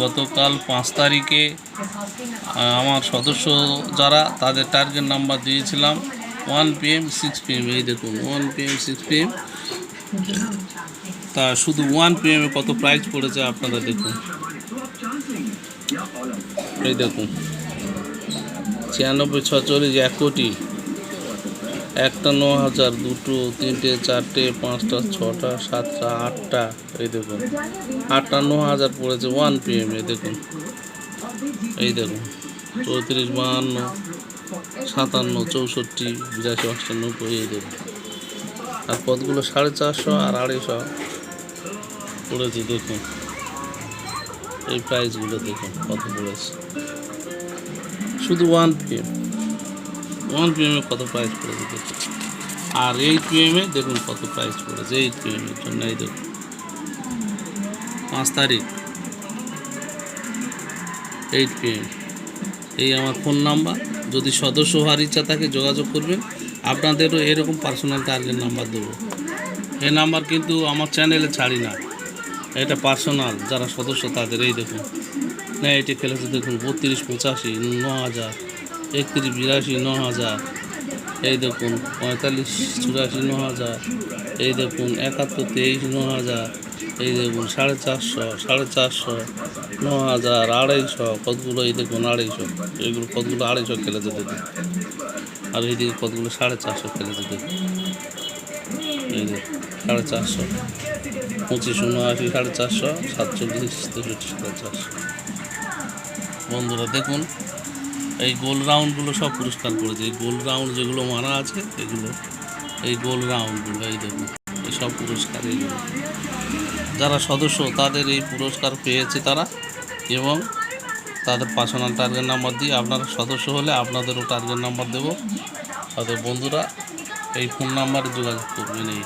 গতকাল পাঁচ তারিখে আমার সদস্য যারা, তাদের টার্গেট নাম্বার দিয়েছিলাম ওয়ান পিএম সিক্স পিএম এই দেখুন ওয়ান পিএম সিক্স পিএম তা শুধু ওয়ান পি পিএমে কত প্রাইস পড়েছে আপনারা দেখুন। এই দেখুন, ছিয়ানব্বই, ছচল্লিশ, এক কোটি। একটা ন হাজার দুটো, তিনটে, চারটে, পাঁচটা, ছটা, সাতটা, আটটা। এই দেখুন আটটা ন হাজার পড়েছে ওয়ান পিএম এ দেখুন। এই দেখুন, চৌত্রিশ, বাহান্ন, সাতান্ন, চৌষট্টি, বিরাশি অষ্টানব্বই এই দেখুন। আর পদগুলো সাড়ে চারশো আর আড়াইশো পড়েছে, দেখুন। এই প্রাইসগুলো দেখুন কত পড়েছে। শুধু ওয়ান পিএম ওয়ান পিএমে কত প্রাইস পড়েছে দেখুন। আর এইট পিএমে দেখুন কত প্রাইস পড়েছে এইট পিএমের জন্য এই দেখুন। পাঁচ তারিখ। এইট পিএম এই আমার ফোন নাম্বার যদি সদস্য হওয়ার ইচ্ছা থাকে যোগাযোগ করবেন। আপনাদেরও এরকম পার্সোনাল টার্গেট নাম্বার দেবো। এই নাম্বার কিন্তু আমার চ্যানেলে ছাড়ি না। এটা পার্সোনাল যারা সদস্য তাদের। এই দেখুন। না, এটি খেলেছে দেখুন, বত্রিশ, পঁচাশি ন হাজার। একত্রিশ, বিরাশি, ন হাজার। এই দেখুন, পঁয়তাল্লিশ, চুরাশি, ন হাজার। এই দেখুন, একাত্তর, তেইশ, ন হাজার। এই দেখুন, সাড়ে চারশো সাড়ে চারশো, ন হাজার, আড়াইশো। কতগুলো, এই দেখুন, আড়াইশো। এইগুলো কতগুলো, আড়াইশো খেলেছে দেখুন আর এই এইদিকে কতগুলো, সাড়ে চারশো খেলেছে দেখুন এই দেখুন, সাড়ে চারশো। পঁচিশ, উনআশি, সাড়ে চারশো। সাতচল্লিশ, তেষট্টি, সাড়ে চারশো। বন্ধুরা, দেখুন এই গোল রাউন্ডগুলো সব পুরস্কার করেছে। এই গোল রাউন্ড যেগুলো মারা আছে, এগুলো, এই গোল রাউন্ডগুলো, এই দেখুন সব পুরস্কার এইগুলো যারা সদস্য, তাদের এই পুরস্কার পেয়েছে তারা এবং তাদের পার্সোনাল টার্গেট নাম্বার দিয়ে আপনারা সদস্য হলে আপনাদেরও টার্গেট নাম্বার দেবো। তাদের বন্ধুরা, এই ফোন নাম্বারে যোগাযোগ করবেন এই।